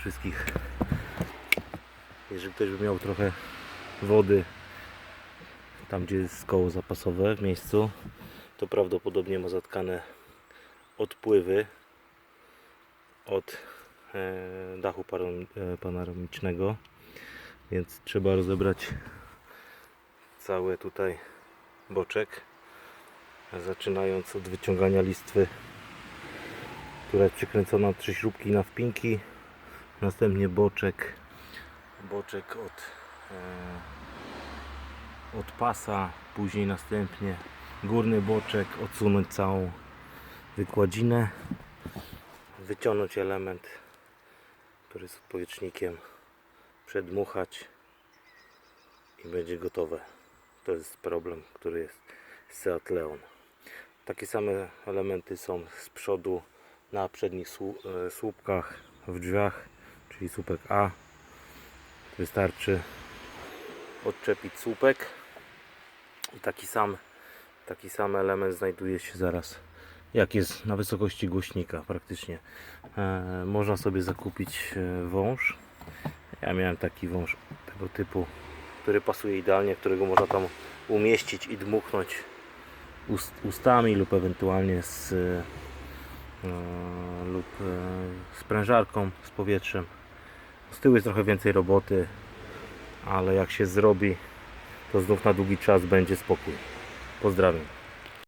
wszystkich. Jeżeli ktoś by miał trochę wody tam gdzie jest koło zapasowe w miejscu, to prawdopodobnie ma zatkane odpływy od e, dachu e, panoramicznego, więc trzeba rozebrać cały tutaj boczek, zaczynając od wyciągania listwy, która jest przykręcona na trzy śrubki na wpinki, następnie boczek, boczek od e, od pasa, później następnie górny boczek, odsunąć całą wykładzinę, wyciągnąć element, który jest odpowietrznikiem, przedmuchać i będzie gotowe. To jest problem, który jest z Seat Leon. Takie same elementy są z przodu na przednich e, słupkach w drzwiach, czyli słupek A. Wystarczy odczepić słupek. I taki sam taki sam element znajduje się zaraz jak jest na wysokości głośnika praktycznie. E, można sobie zakupić e, wąż. Ja miałem taki wąż tego typu który pasuje idealnie, którego można tam umieścić i dmuchnąć ust, ustami lub ewentualnie z e, lub e, sprężarką z powietrzem z tyłu jest trochę więcej roboty ale jak się zrobi, to znów na długi czas będzie spokój. Pozdrawiam.